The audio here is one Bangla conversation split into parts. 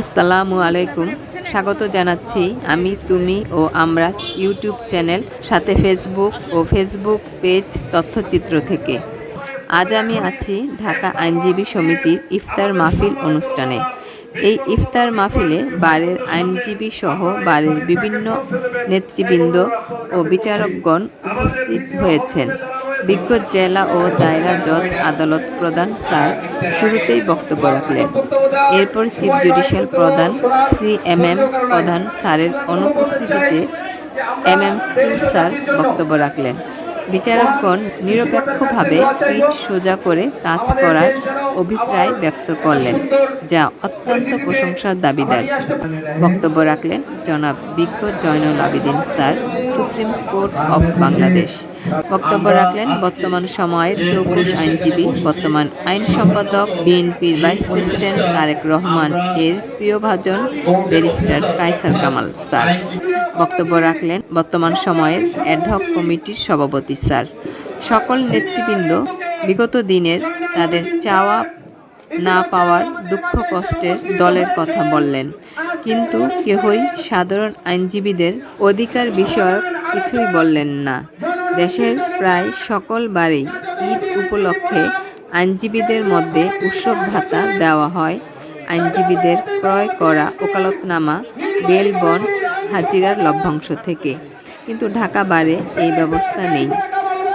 আসসালামু আলাইকুম। স্বাগত জানাচ্ছি আমি, তুমি ও আমরা ইউটিউব চ্যানেল, সাথে ফেসবুক ও ফেসবুক পেজ তথ্যচিত্র থেকে। আজ আমি আছি ঢাকা আইনজীবী সমিতির ইফতার মাহফিল অনুষ্ঠানে। এই ইফতার মাহফিলে বারের আইনজীবী সহ বারের বিভিন্ন নেতৃবৃন্দ ও বিচারকগণ উপস্থিত হয়েছেন। বিজ্ঞ জেলা ও দায়রা জজ আদালত প্রধান স্যার শুরুতেই বক্তব্য রাখলেন। এরপর চিফ জুডিশিয়াল প্রধান সিএমএম প্রধান স্যারের অনুপস্থিতিতে এম এম টু স্যার বক্তব্য রাখলেন। বিচারকগণ নিরপেক্ষভাবে পিঠ সোজা করে কাজ করার অভিপ্রায় ব্যক্ত করলেন, যা অত্যন্ত প্রশংসার দাবিদার। বক্তব্য রাখলেন জনাব বিজ্ঞ Zainul Abedin sir. Supreme court of Bangladesh. বক্তব্য রাখলেন বর্তমান সময়ের চৌকুশ আইনজীবী, বর্তমান আইন সম্পাদক, বিএনপির ভাইস প্রেসিডেন্ট তারেক রহমান, এর প্রিয়ভাজন ব্যারিস্টার কাইসার কামাল স্যার। বক্তব্য রাখলেন বর্তমান সময়ের অ্যাডহক কমিটির সভাপতি স্যার। সকল নেতৃবৃন্দ বিগত দিনের তাদের চাওয়া না পাওয়ার দুঃখ কষ্টের দলের কথা বললেন। কিন্তু কেহই সাধারণ আইনজীবীদের অধিকার বিষয়ক কিছুই বললেন না। দেশের প্রায় সকল বারেই ঈদ উপলক্ষে আইনজীবীদের মধ্যে উৎসব ভাতা দেওয়া হয়। আইনজীবীদের ক্রয় করা ওকালতনামা বেলবন হাজিরার লভ্যাংশ থেকে। কিন্তু ঢাকা বারে এই ব্যবস্থা নেই।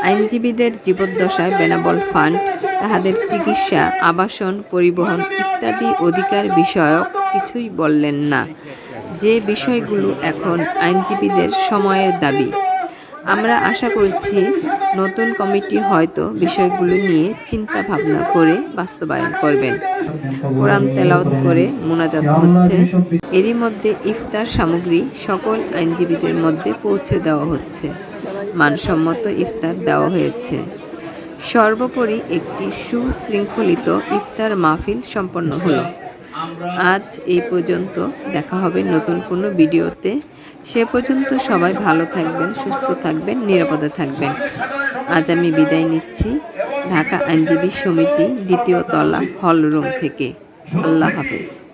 আইনজীবীদের জীবদ্দশায় বেনাবল ফান্ড, তাহাদের চিকিৎসা, আবাসন, পরিবহন ইত্যাদি অধিকার বিষয়ক কিছুই বললেন না। যে বিষয়গুলো এখন আইনজীবীদের সময়ের দাবি। আমরা আশা করছি নতুন কমিটি হয়তো বিষয়গুলো নিয়ে চিন্তা ভাবনা করে বাস্তবায়ন করবেন। কোরআন তেলাওত করে মোনাজাত হচ্ছে। এরই মধ্যে ইফতার সামগ্রী সকল আইনজীবীদের মধ্যে পৌঁছে দেওয়া হচ্ছে। মানসম্মত ইফতার দেওয়া হয়েছে। সর্বোপরি একটি সুশৃঙ্খলিত ইফতার মাহফিল সম্পন্ন হলো। আজ এই পর্যন্ত দেখা হবে নতুন কোনো ভিডিওতে। সে পর্যন্ত সবাই ভালো থাকবেন, সুস্থ থাকবেন, নিরাপদে থাকবেন। আজ আমি বিদায় নিচ্ছি ঢাকা আইনজীবী সমিতি দ্বিতীয় তলা হল রুম থেকে। আল্লাহ হাফেজ।